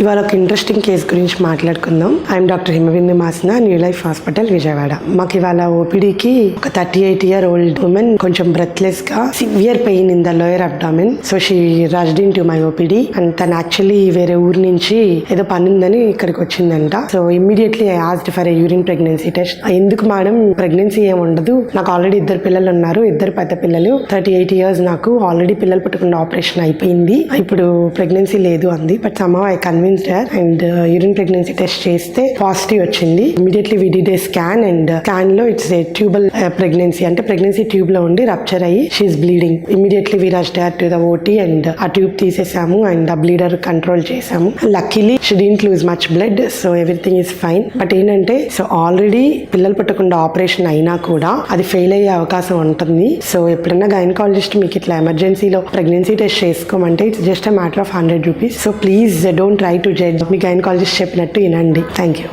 ఇవాళ ఒక interesting case గురించి మాట్లాడుకుందాం. ఐఎమ్ డాక్టర్ హిమబిందు మాసిన న్యూ లైఫ్ హాస్పిటల్ విజయవాడ. మాకు ఇవాళ ఓపీడీకి ఒక thirty eight year old women కొంచెం బ్రెత్లెస్గా severe pain in the lower abdomen so she rushed into my OPD and తను యాక్చువల్లీ వేరే ఊరు నుంచి ఏదో పని ఉందని ఇక్కడికి వచ్చిందంట. So immediately I asked for a urine pregnancy test ఎందుకు మేడం ప్రెగ్నెన్సీ ఏమి ఉండదు. నాకు ఆల్రెడీ ఇద్దరు పిల్లలు ఉన్నారు. ఇద్దరు పెద్ద పిల్లలు. థర్టీ ఎయిట్ ఇయర్స్ నాకు ఆల్రెడీ పిల్లలు పుట్టకుండా ఆపరేషన్ అయిపోయింది. ఇప్పుడు ప్రెగ్నెన్సీ లేదు అంది. But some I convinced her and urine pregnancy test చేస్తే పాజిటివ్ వచ్చింది. Immediately we did a scan and స్కాన్లో it's a tubal pregnancy అంటే ప్రెగ్నెన్సీ ట్యూబ్లో ఉండి రప్చర్ అయ్యి she is bleeding immediately we rushed her to the OT and ఆ tube తీసేసాము and ఆ bleeder control చేసాము. Luckily she didn't lose much blood so everything is fine but ఏంటంటే so already పిల్లలు పుట్టకుండా ఆపరేషన్ అయినా కూడా అది ఫెయిల్ అయ్యే అవకాశం ఉంటుంది. సో ఎప్పుడైనా గైనకాలజిస్ట్ మీకు ఇట్లా ఎమర్జెన్సీలో pregnancy test చేసుకోమంటే it's just a matter of hundred rupees so please don't try to judge me gynaecologist చెప్పినట్టు వినండి. Thank you